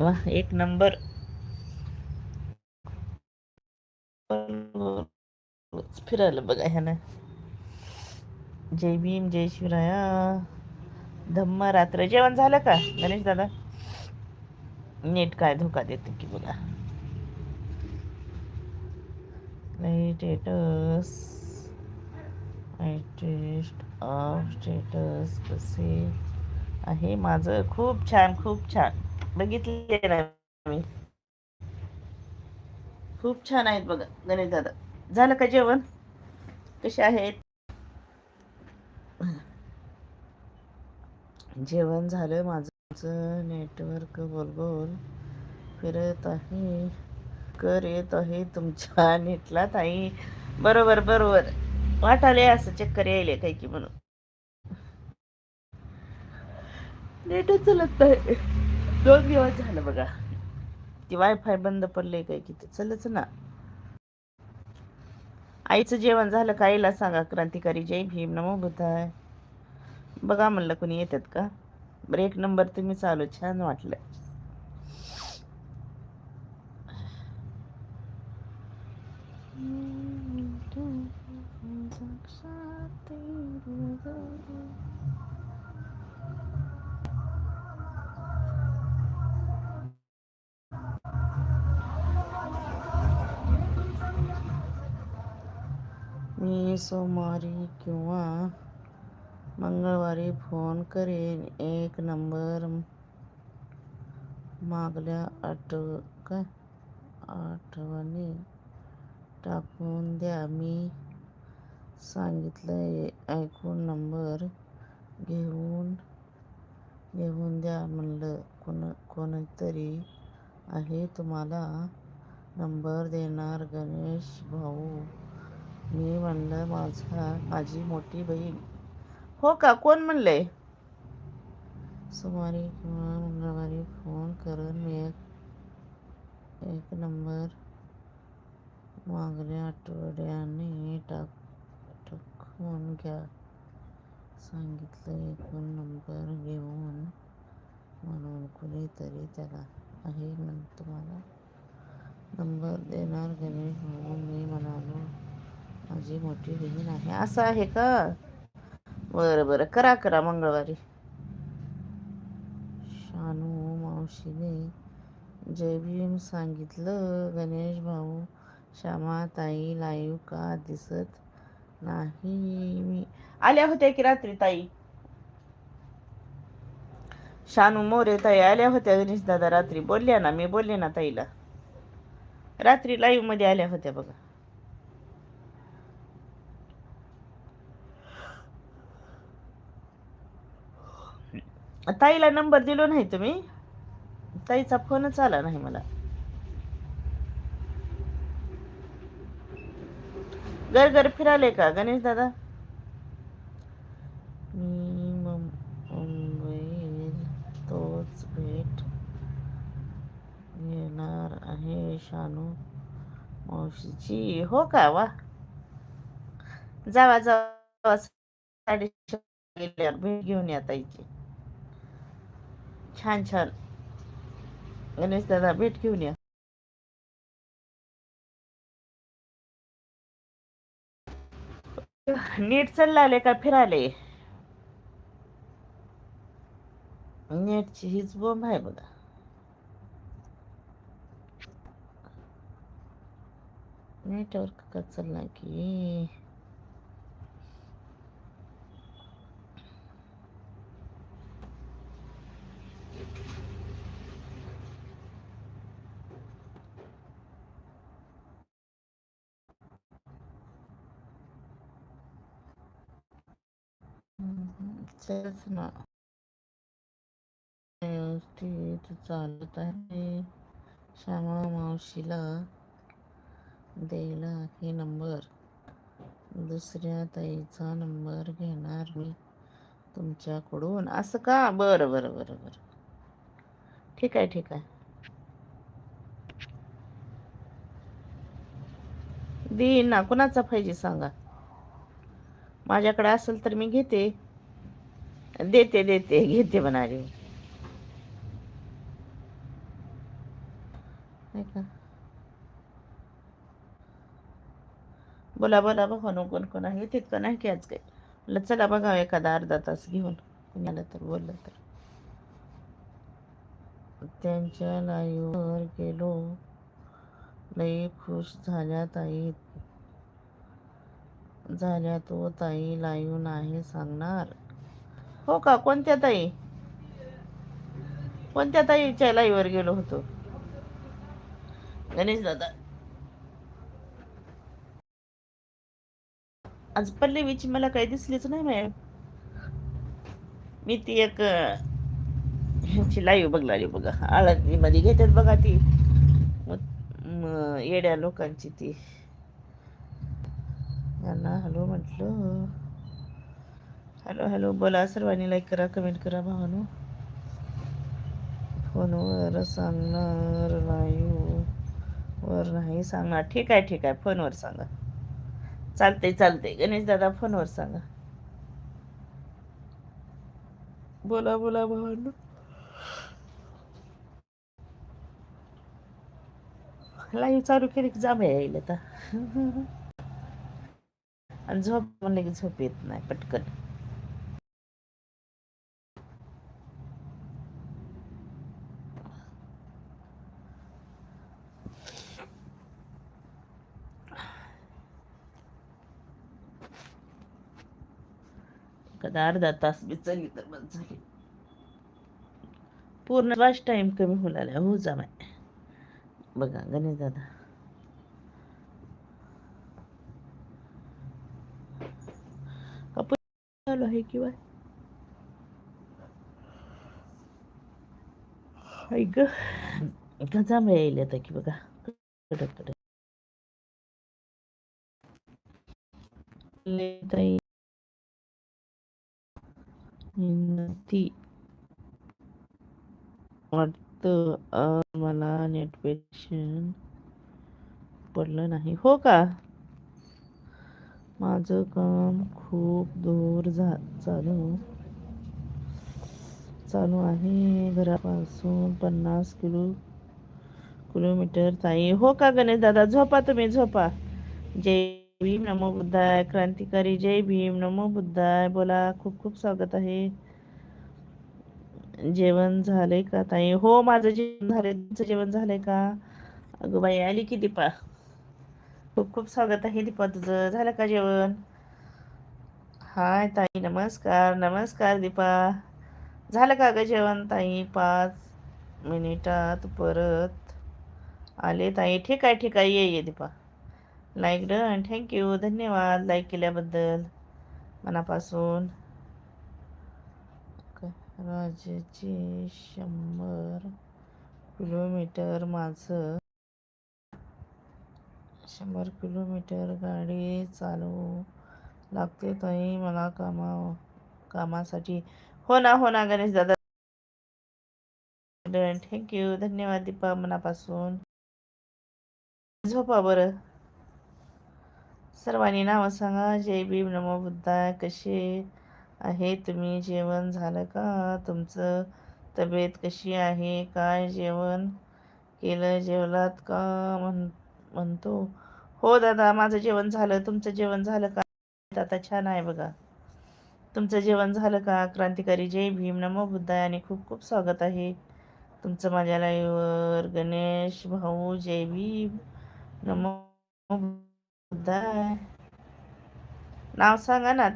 वा एक नंबर. फिरायला बघा ह्यानं. जय भीम जय शिवराया. धम्म रात्र. जेवण झालं का गणेश दादा? नीट काय धोका देते की बघा. स्टेटस टेस्ट ऑफ स्टेटस कसे आहे? माझं खूप छान खूप छान. बघितले ना मी. खूप छान आहेत बघा गणेश दादा. झालं का जेवण? कसे आहेत? जेवण झालं माझं नेटवर्क बोलबोल फिरत आहे कर येत आहे तुमच्या नेटला ताई. बरोबर बरोबर. वाटाले असं चक्कर यायले काही की म्हणून. नेटच चलत नाही. दोन दिवस झालं बघा. ती वायफाय बंद पडले काय की ते. चलच ना. आईचं जेवण झालं का? आईला सांगा क्रांतिकारी जय भीम नमो बुद्धाय. बघा म्हणलं कोणी येतात का? बरं एक नंबर तुम्ही चालू छान वाटलं मी सोमवारी किंवा मंगळवारी फोन करेन. एक नंबर मागल्या आठव काय आठवणी टाकून द्या. मी सांगितलं ऐकून नंबर घेऊन घेऊन द्या म्हणलं. कोण कोणतरी आहे तुम्हाला नंबर देणार? गणेश भाऊ. मी म्हणलं माझा माझी मोठी बहीण. हो का? कोण म्हणलंय सोमवारी किंवा मंगळवारी फोन करून मी एक एक नंबर मागल्या आठवड्याने टाक टाकून घ्या. सांगितलं एकूण नंबर घेऊन म्हणून कुणीतरी त्याला आहे म्हण तुम्हाला नंबर देणार गणेश म्हणून मी म्हणालो माझी मोठी बहीण आहे. असं आहे का? बरं बरं. करा करा मंगळवारी. शानू मावशीने जय भीम सांगितलं. गणेश भाऊ श्यामा ताई लाईव्ह का दिसत नाही? मी आल्या होत्या की रात्री ताई? शानू मोरे ताई आल्या होत्या गणेश दादा रात्री? बोलल्या ना मी बोलले ना ताईला. रात्री लाईव्हमध्ये आल्या होत्या बघा. ताईला नंबर दिलो नाही तुम्ही. ताईचा फोनच आला नाही मला. घर घर फिराले का गणेश दादा? मी मुंबई तोच भेट येणार आहे शानू मावशीची. हो का? वा. जावा जावा. साडे भेट घेऊन या ताईची. छान छान. गणेश दादा भेट घेऊन या. नीट आले का? फिराले नेटची हीच बोंब आहे बघा. नेटवर्क का चालला की? चलच ना व्यवस्थित चालत आहे. श्यामा मावशीला द्यायला हे नंबर. दुसऱ्या ताईचा नंबर घेणार मी तुमच्याकडून. असं का? बरं बरं बरं बरं. ठीक आहे ठीक आहे. देईन ना कुणाचा पाहिजे सांगा? माझ्याकडे असेल तर मी घेते. देते देते घेते म्हणाली. का? बोला बोला बघा न कोण कोण आहे. तितकं नाही की आज काही. म्हटलं चला बघा एखादा अर्धा तास घेऊन. कुणाला तर बोललं तर. त्यांच्या लाईवर गेलो. लई खुश झाल्या ताई. झाल्या तो ताई लाईव नाही सांगणार. हो का? कोणत्या ताई? कोणत्या ताईच्या लाईव्हवर गेलो होतो? गणेश दादा. आज पल्लवीची मला काही दिसलीच नाही मॅम. मी ती एक ह्यांची लाईव्ह बघणारी बघा. आळंदीमध्ये घेतात बघा ती. मग येड्या लोकांची ती. यांना हॅलो म्हटलं. हॅलो हॅलो बोला. सर्वांनी लाईक करा कमेंट करा भावानो. फोनवर सांगणार नाही हो. वर नाही सांगणार. ठीक आहे ठीक आहे. फोनवर सांगा. चालतंय चालतंय. गणेश दादा फोनवर सांगा. बोला बोला भावानो. लाईव्ह चालू केली की जांभ्या येईल आता. आणि झोप म्हणलं की झोप येत नाही पटकन. आता अर्धा तास बी चली तर बस झाली. पूर्ण वाच टाइम कमी होऊ लागला हो जा माय बघा गणेश दादा. कापूस चालू आहे किंवा ऐक गजा येईल आता की बघा. कडक कडक ताई वाटतं मला नेटपेशन पडलं नाही. हो का? माझं काम खूप दूर झा चालू चालू आहे. घरापासून पन्नास किलो किलोमीटर ताई. हो का गणेश दादा? झोपा तुम्ही झोपा. जय भीम नमो बुद्धाय. क्रांतिकारी जय भीम नमो बुद्धाय. बोला खूप खूप स्वागत आहे. जेवण झालंय का ताई? हो माझं जेवण झालंय. तुमचं जेवण झालंय का? अगं बाई आली की दीपा. खूप खूप स्वागत आहे दीपा. तुझं झालं का जेवण? हाय ताई नमस्कार नमस्कार दीपा. झालं का ग जेवण ताई? पाच मिनिटात परत आले ताई. ठीक आहे ठीक आहे. ये ये Deepa. Like done thank you धन्यवाद लाईक केल्याबद्दल. मनापासून. राजाचे शंभर किलोमीटर माझं शंभर किलोमीटर गाडी चालवू लागते ताई. मला कामा कामासाठी. हो ना हो ना गणेश दादा. थँक्यू धन्यवाद दीपा मनापासून. झोपा बरं. सर्वांनी नावं सांगा. जय भीम. नमो बुद्धाय. कसे आहे? तुम्ही जेवण झालं का? तुमचं तब्येत कशी आहे? काय जेवण केलं? जेवलात का? म्हण म्हणतो. हो दादा माझं जेवण झालं. तुमचं जेवण झालं का? आता छान आहे बघा. तुमचं जेवण झालं का? क्रांतिकारी जय भीम. नमो बुद्धाय आणि खूप खूप स्वागत आहे. तुमचं माझ्या लाईव्हवर गणेश भाऊ जय भीम. नमो बुद्धाय नाव सांगा ना